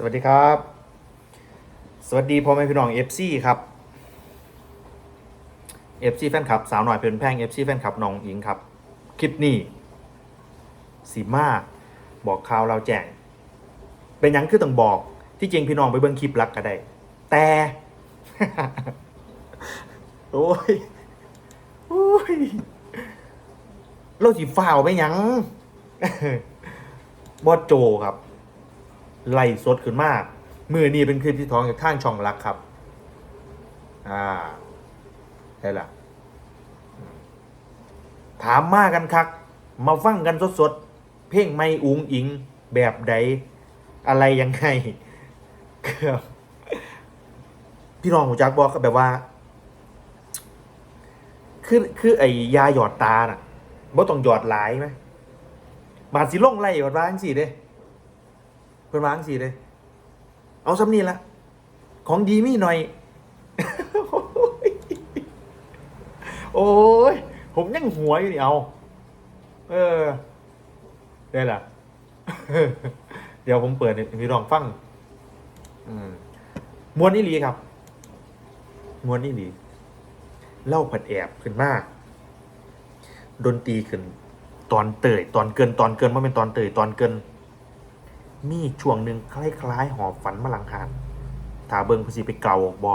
สวัสดีครับ สวัสดีพ่อแม่พี่น้อง FC ครับ FC แฟนคลับ สาวหน่อยเป็นแพง FC แฟนคลับน้องอิงครับ คลิปนี้สีมาบอกข่าวเราแจ้ง เป็นยังคือต้องบอกที่จริงพี่น้องไปเบิ่งคลิปรักก็ได้ แต่ โอ้ยโอ้ยเราสีฝ่าวไปยังบอสโจครับ ไล่สดขึ้นมากมือนี้เป็นคลิปที่ท้องจากข้างช่องรักครับ อ่าใช่ละอืมถามมากันครับมาฟังกันสดๆ เพลงไม่อุงอิงแบบใด อะไรยังไงครับพี่น้องหูจักบอกก็แบบว่า คือคือไอ้ยาหยอดตาน่ะบ่ต้องหยอดหลายไหมบาดสิลงไล่หยอดร้างสิเด้ เพิ่นวางสิเลย เอาซ้ำนี่ละของดีมีหน่อย โอ้ย ผมยังหัวอยู่นี่เอา เออ ได้ล่ะ เดี๋ยวผมเปิดให้พี่ลองฟัง อืมมวนนี่ลีครับ มวนนี่ลีเล่าผัดแอบขึ้นมากดนตรีขึ้น ตอนเตยตอนเกินตอนเกินว่เป็นตอนเตยตอนเกิน มีช่วงหนึ่งคล้ายๆ หอบฝันมาลังคารถาเบิงพนสิไปเก่าบอ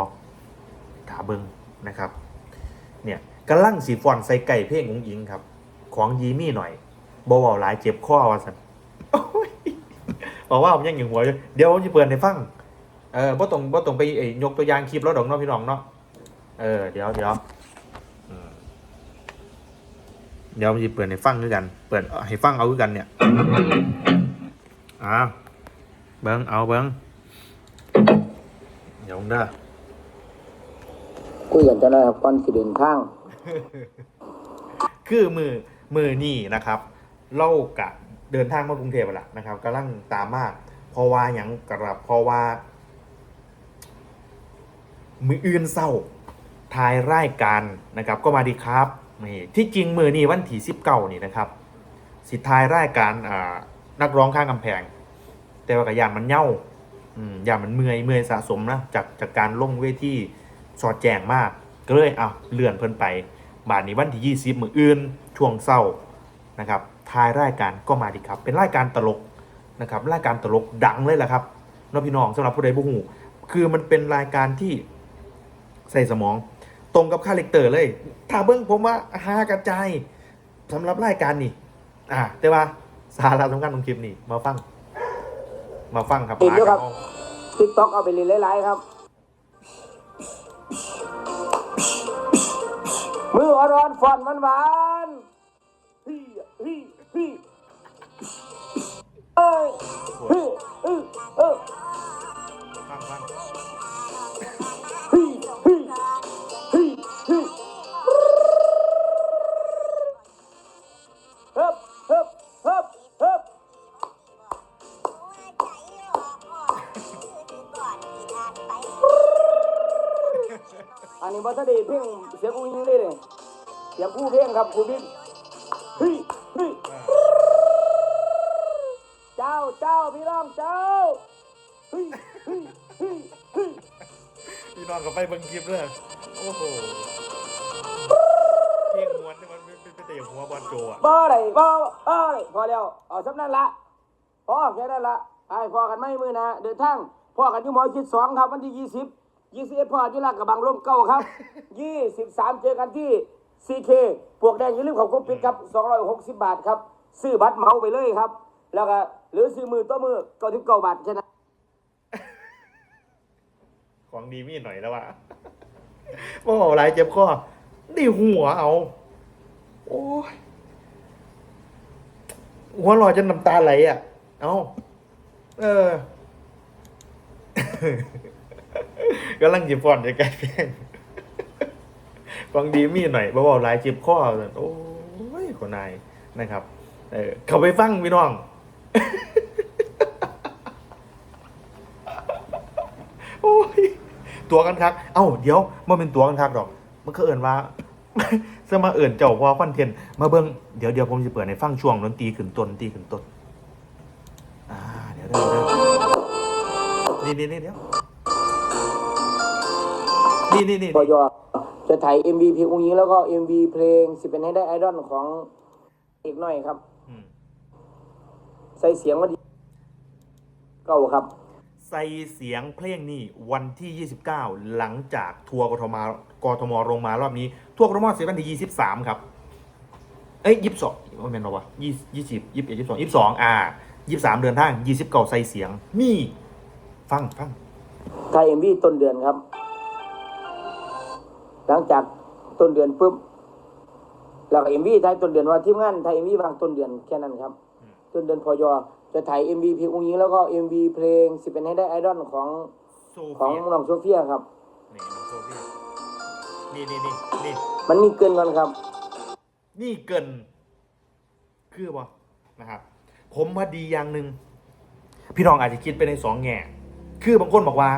ถาเบิงนะครับ เนี่ยกำลังสีฟอนใส่ไก่เพลงของยิงครับ ของยีมี่หน่อยบอว่าหลายเจ็บข้อว่าสันบอกว่าผมยังอยู่หัวเดี๋ยวผมจะเปิดให้ฟังเออบ่ตรงบ่ตรงไปเอ้ยยกตัวอย่างคลิปแล้วดอกเนาะพี่น้องเนาะเออเดี๋ยวเดี๋ยวเดี๋ยวผมจะเปิดให้ฟังด้วยกัน เปิดให้ฟังเอาด้วยกันเนี่ย อ่าเบิ้งเอาเบิ้งเดี๋ยวผมเด้อคุยกันจะได้ครับก่อนสิเดินทางคือมือมือนี่นะครับเรากะเดินทางมากรุงเทพแล้วล่ะนะครับกำลังตามมากเพราะว่าหยังกระบเพราะว่า มืออื่นเศร้าทายรายการนะครับ ก็มาดีครับนี่ที่จริงมือนี่วันที่สิบเก้านี่นะครับ สิทายรายการอ่า นักร้องข้างกำแพง แต่ว่ากระยานมันเน่าอืมยานมันเมื่อยเมื่อยสะสมนะจากจากการลงเวทีสอดแจงมาก ก็เลยเอาเลื่อนเพิ่นไป บาทนี้วันที่ 20 มืออื่น ช่วงเศร้านะครับทายรายการก็มาดีครับ เป็นรายการตลกนะครับรายการตลกดังเลยแหละครับน้องพี่น้องสำหรับผู้ใดผู้หูคือมันเป็นรายการที่ใส่สมอง ตรงกับคาแรคเตอร์เลย ถ้าเบิ้งผมว่าฮากระจายสำหรับรายการนี่อ่าแต่ว่า สาระสำคัญของคลิปนี้ มาฟัง มาฟังครับติดอยู่ครับหากันเอาติ๊กต็อกเอาไปเรียนหลายๆครับ มืออ่อนๆฟอนมันหวานๆฮีฮีฮีเอ้ยฮีฮีเออฟัง อันนี้บัตรดีเพ่งเสียงกูยิงเลยเลยเสียงกูเพ่งครับกูบิ๊กฮีฮีเจ้าเจ้าพี่น้องเจ้าเฮีฮีฮีฮีพี่น้องก็ไปบิ่งคลิปเลยโอ้โหเพลงม้วนนี่มันเป็นเป็นแต่อย่างหัวบอลโจอะบ่ได้บ่บ่ได้พอแล้วเอาสำนั้นละพอแค่นั้นละไอ้พอกันไม่มือนะเดินทาง พ่อกันยู่หมอชิดสองครับ วันที่ยี่สิบยี่สิบเอ็ดพอที่ลาดกระบังร่มเก้าครับยี่สิบสามเจอกันที่ซีเคปวกแดงอย่าลืมของกรุ๊ปปิดครับสองร้อยหกสิบบาทครับ ซื้อบัตรเมาไปเลยครับ แล้วก็หรือซื้อมือต่อมือเก้าสิบเก้าบาทแค่นั้นของดีมีหน่อยแล้วว่ะว่าอะไรเจ็บคอดีหัวเอา โอ้ยหัวลอยจนน้ำตาไหลอะ เอาเออ กำลังจิบฟอนจะใกล้เพลงฟังดีมีหน่อยบ่าหลายจ็บข้อโอ้ยคนนายนะครับ เออเขาไปฟังพี่น้องโอ้ยตัวกันคักเอ้าเดี๋ยวมันเป็นตัวกันคักดอก มันก็เอิ่นว่าสมาเอิ่นเจ้าพอคอนเทนต์มาเบิ้งเดี๋ยวเดี๋ยวผมจะเปิดในฟังช่วงดนตรีขึ้นต้นดนตรีขึ้นต้น นี่นี่นี่เดี๋ยวนี่นี่นี่พอยอจะถ่าย MV เพลงอุ้งยิงแล้วก็ MV เพลงสิเป็นให้ได้ไอดอลของอีกหน่อยครับ อืมใส่เสียงว่าดีเก่าครับ ใส่เสียงเพลงนี่วันที่ 29 หลังจากทัวร์กทมกทมลงมารอบนี้ ทัวร์กทมเสร็จวันที่23 ครับ เอ้ยยี่สิบสองไม่แม่นหรอวะยี่ยี่สิบยี่สิบเอ็ดยี่สิบสองยี่สิบสองอ่ายี่สิบสามเดินทางยี่สิบเก้าใส่เสียงนี่ ฟังฟังถ่าย MV ต้นเดือนครับ หลังจากต้นเดือนปุ๊บแล้วก็ MV ถ่ายต้นเดือนว่าทีมงานถ่าย MV วางต้นเดือนแค่นั้นครับ ต้นเดือนพอยอจะถ่าย MV เพลงอุ้งยิงแล้วก็ MV เพลงสิเป็นให้ได้ไอดอลของโซของเฟียน้องโซเฟียครับนี่น้องโซเฟียนี่นี่นี่นี่มันมีเกินกันครับ นี่เกิน คือบ่นะครับ ผมว่าดีอย่างหนึ่งพี่น้องอาจจะคิดไปในสองแง่ คือบางคนบอกว่า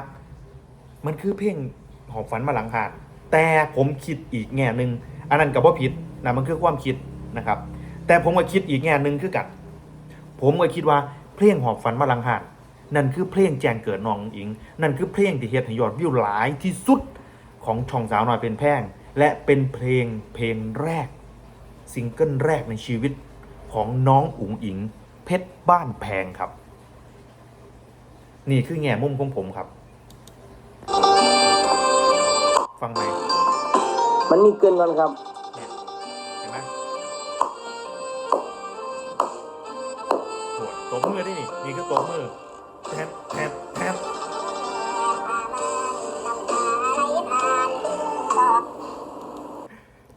มันคือเพลงหอบฝันมาหลังหานแต่ผมคิดอีกแง่หนึ่งอันนั้นกับว่าผิดนะมันคือความคิดนะครับ แต่ผมก็คิดอีกแง่หนึ่งคือกันผมก็คิดว่าเพลงหอบฝันมาหลังหานนั่นคือเพลงแจงเกิดน้องอิง นั่นคือเพลงที่เฮ็ดให้ยอดวิวหลายที่สุดของช่องสาวน้อยเป็นแพงและเป็นเพลงเพลงแรกซิงเกิลแรกในชีวิตของน้องอุ๋งอิง เพชรบ้านแพงครับ นี่คือแง่มุมของผมครับ ฟังไหมมันมีเกินกันครับ เนี่ยเห็นไหมโหดตบมือได้นี่นี่คือตบมือแทบแทบแทบ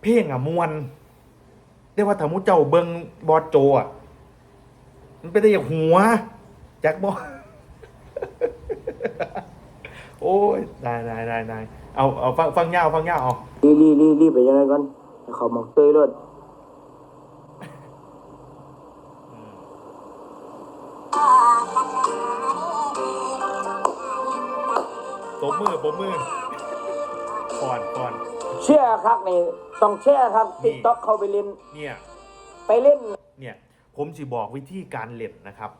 เพลงอะมวนได้ว่าถ้ามุเจ้าเบิงบอสโจอะมันเป็นได้อย่างหัวจักบอ โอ้ยได้ได้ได้ได้เอาเอาฟังฟังยาวฟังยาวเอารีรีรีรีไปยังไงก่อนให้เขามาเตยรถตบมือปบมือก่อนก่อนเชื่อครับนี่ต้องแช่ครับนี่ติ๊กต็อกเขาไปเล่นเนี่ยไปเล่นเนี่ย ผมจะบอกวิธีการเล่นนะครับ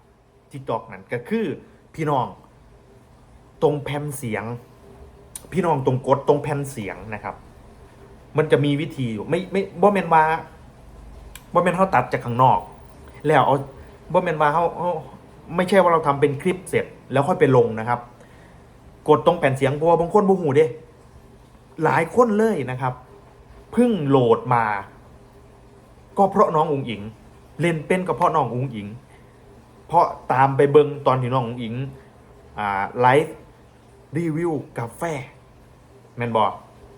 ทิกตอกนั่นก็คือพี่น้อง ตรงแผ่นเสียง พี่น้องตรงกดตรงแผ่นเสียงนะครับ มันจะมีวิธีอยู่ไม่ไม่บ่แมนว่าบ่แมนเขาตัดจากข้างนอก แล้วเอาบ่แมนว่าเขาเขาไม่ใช่ว่าเราทำเป็นคลิปเสร็จ แล้วค่อยไปลงนะครับ กดตรงแผ่นเสียงเพราะว่าบางคนบ่หูเด้หลายคนเลยนะครับเพิ่งโหลดมา ก็เพราะน้องอุ๋งอิง เล่นเป็นก็เพราะน้องอุ๋งอิง เพราะตามไปเบิงตอนที่น้องอุ๋งอิงอ่าไลฟ์ รีวิวกาแฟแมนบอก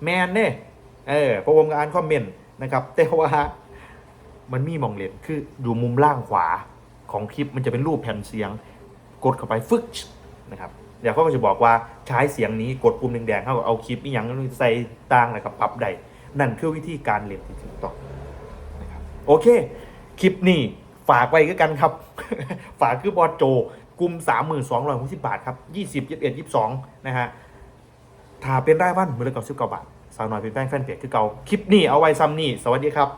แมนเน่เออเพระผมก็อ่านคอมเมนต์นะครับ แต่ว่ามันมีมองเล่นคืออยู่มุมล่างขวาของคลิปมันจะเป็นรูปแผ่นเสียง กดเข้าไปฟึกนะครับเดี๋ยวเขาก็จะบอกว่าใช้เสียงนี้กดปุ่มแดงๆเขาก็เอาคลิปนี้ยังใส่ต่างแล้วก็ปรับได้นั่นคือวิธีการเล่นที่ถูกต้องนะครับโอเค คลิปนี้ฝากไว้ก็กันครับ ฝากคือบอสโจ กลุ่มสามหมื่นสองร้อยหกสิบบาทครับยี่สิบยี่สิบเอ็ดยี่สิบสองนะฮะถ้าเป็นรายวันมือละเก้าสิบเก้าบาทสาวน้อยเป็นแป้งแฟนเพจคือเก่าคลิปนี้เอาไว้ซ้ำนี่สวัสดีครับ